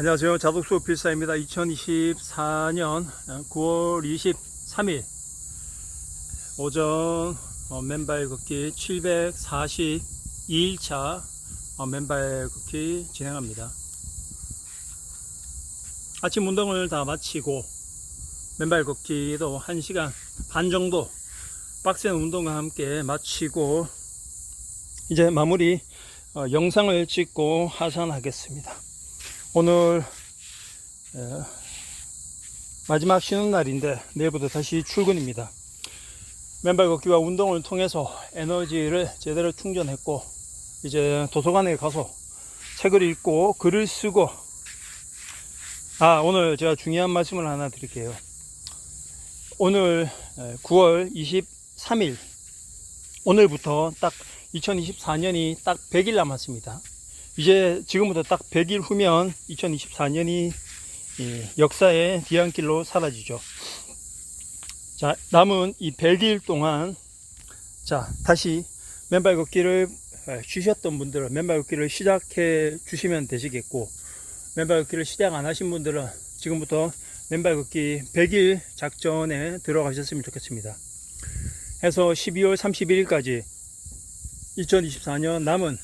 안녕하세요. 자독수 필사입니다. 2024년 9월 23일 오전 어, 맨발 걷기 742일차 어, 맨발 걷기 진행합니다. 아침 운동을 다 마치고 맨발 걷기도 1시간 반 정도 빡센 운동과 함께 마치고 이제 마무리 어, 영상을 찍고 하산하겠습니다. 오늘 에, 마지막 쉬는 날인데 내일부터 다시 출근입니다. 맨발 걷기와 운동을 통해서 에너지를 제대로 충전했고 이제 도서관에 가서 책을 읽고 글을 쓰고 아 오늘 제가 중요한 말씀을 하나 드릴게요. 오늘 에, 9월 23일 오늘부터 딱 2024년이 딱 100일 남았습니다. 이제 지금부터 딱 100일 후면 2024년이 역사의 뒤안길로 사라지죠. 자, 남은 이 100일 동안 자, 다시 맨발 걷기를 에, 쉬셨던 분들은 맨발 걷기를 시작해 주시면 되시겠고 맨발 걷기를 시작 안 하신 분들은 지금부터 맨발 걷기 100일 작전에 들어가셨으면 좋겠습니다. 해서 12월 31일까지 2024년 남은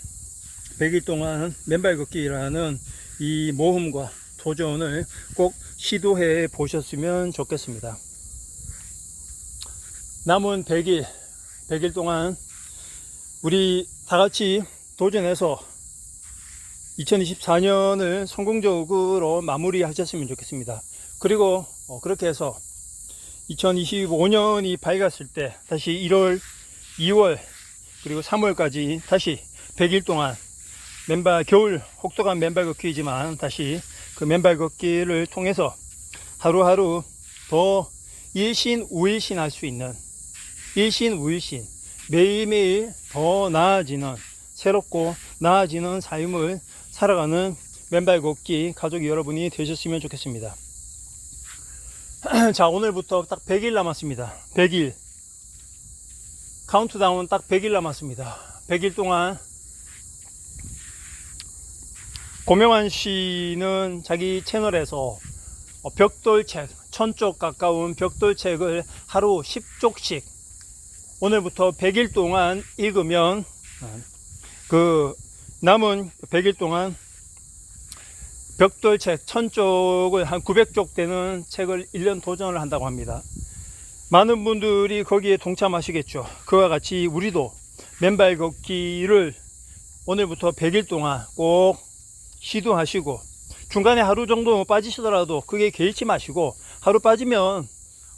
100일 동안 맨발 걷기라는 이 모험과 도전을 꼭 시도해 보셨으면 좋겠습니다. 남은 100일, 100일 동안 우리 다 같이 도전해서 2024년을 성공적으로 마무리하셨으면 좋겠습니다. 그리고 어, 그렇게 해서 2025년이 밝았을 때 다시 1월, 2월, 그리고 3월까지 다시 100일 동안 맨발 겨울 혹독한 맨발 걷기이지만 다시 그 맨발 걷기를 통해서 하루하루 더 일신 우일신 할 수 있는 일신 우일신 매일매일 더 나아지는 새롭고 나아지는 삶을 살아가는 맨발 걷기 가족 여러분이 되셨으면 좋겠습니다. 자 오늘부터 딱 100일 남았습니다. 100일 카운트다운 딱 100일 남았습니다. 100일 동안 고명환 씨는 자기 채널에서 어, 벽돌책, 천쪽 가까운 벽돌책을 하루 10쪽씩 오늘부터 100일 동안 읽으면 어, 그 남은 100일 동안 벽돌책 천쪽을 한 900쪽 되는 책을 1년 도전을 한다고 합니다. 많은 분들이 거기에 동참하시겠죠. 그와 같이 우리도 맨발 걷기를 오늘부터 100일 동안 꼭 시도하시고 중간에 하루 정도 빠지시더라도 그게 개의치 마시고 하루 빠지면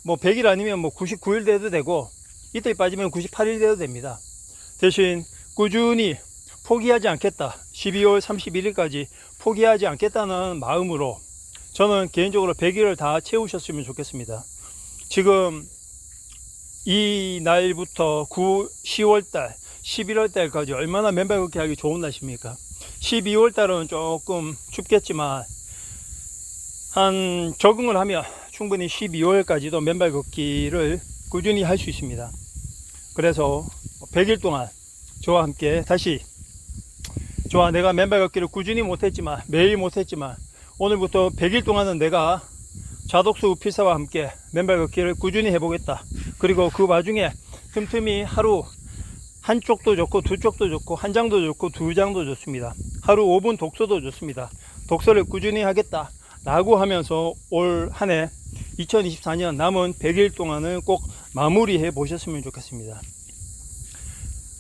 뭐 100일 아니면 뭐 99일 돼도 되고 이틀 빠지면 98일 돼도 됩니다. 대신 꾸준히 포기하지 않겠다. 12월 31일까지 포기하지 않겠다는 마음으로 저는 개인적으로 100일을 다 채우셨으면 좋겠습니다. 지금 이 날부터 9, 10월 달, 11월 달까지 얼마나 맨발 걷기 하기 좋은 날입니까? 12월 달은 조금 춥겠지만 한 적응을 하면 충분히 12월까지도 맨발 걷기를 꾸준히 할 수 있습니다. 그래서 100일 동안 저와 함께 다시 저와 내가 맨발 걷기를 꾸준히 못했지만 매일 못했지만 오늘부터 100일 동안은 내가 자독수 필사와 함께 맨발 걷기를 꾸준히 해보겠다. 그리고 그 와중에 틈틈이 하루 한쪽도 좋고 두 쪽도 좋고 한 장도 좋고 두 장도 좋습니다. 하루 5분 독서도 좋습니다. 독서를 꾸준히 하겠다. 라고 하면서 올 한 해 2024년 남은 100일 동안은 꼭 마무리해 보셨으면 좋겠습니다.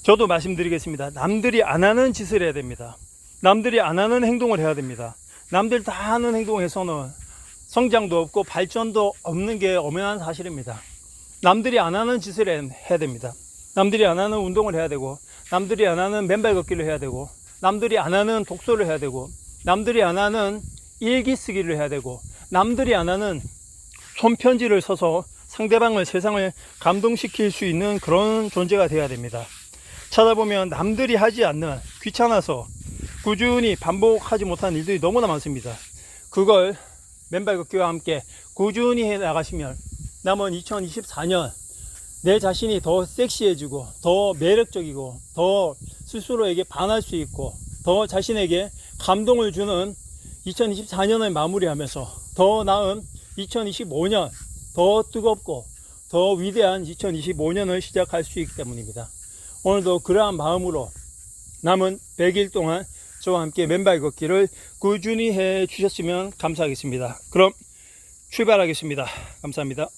저도 말씀드리겠습니다. 남들이 안 하는 짓을 해야 됩니다. 남들이 안 하는 행동을 해야 됩니다. 남들 다 하는 행동에서는 성장도 없고 발전도 없는 게 엄연한 사실입니다. 남들이 안 하는 짓을 해야 됩니다. 남들이 안 하는 운동을 해야 되고, 남들이 안 하는 맨발 걷기를 해야 되고, 남들이 안 하는 독서를 해야 되고, 남들이 안 하는 일기 쓰기를 해야 되고, 남들이 안 하는 손편지를 써서 상대방을 세상을 감동시킬 수 있는 그런 존재가 되어야 됩니다. 찾아보면 남들이 하지 않는 귀찮아서 꾸준히 반복하지 못한 일들이 너무나 많습니다. 그걸 맨발 걷기와 함께 꾸준히 해 나가시면 남은 2024년 내 자신이 더 섹시해지고 더 매력적이고 더 스스로에게 반할 수 있고 더 자신에게 감동을 주는 2024년을 마무리하면서 더 나은 2025년, 더 뜨겁고 더 위대한 2025년을 시작할 수 있기 때문입니다. 오늘도 그러한 마음으로 남은 100일 동안 저와 함께 맨발 걷기를 꾸준히 해 주셨으면 감사하겠습니다. 그럼 출발하겠습니다. 감사합니다.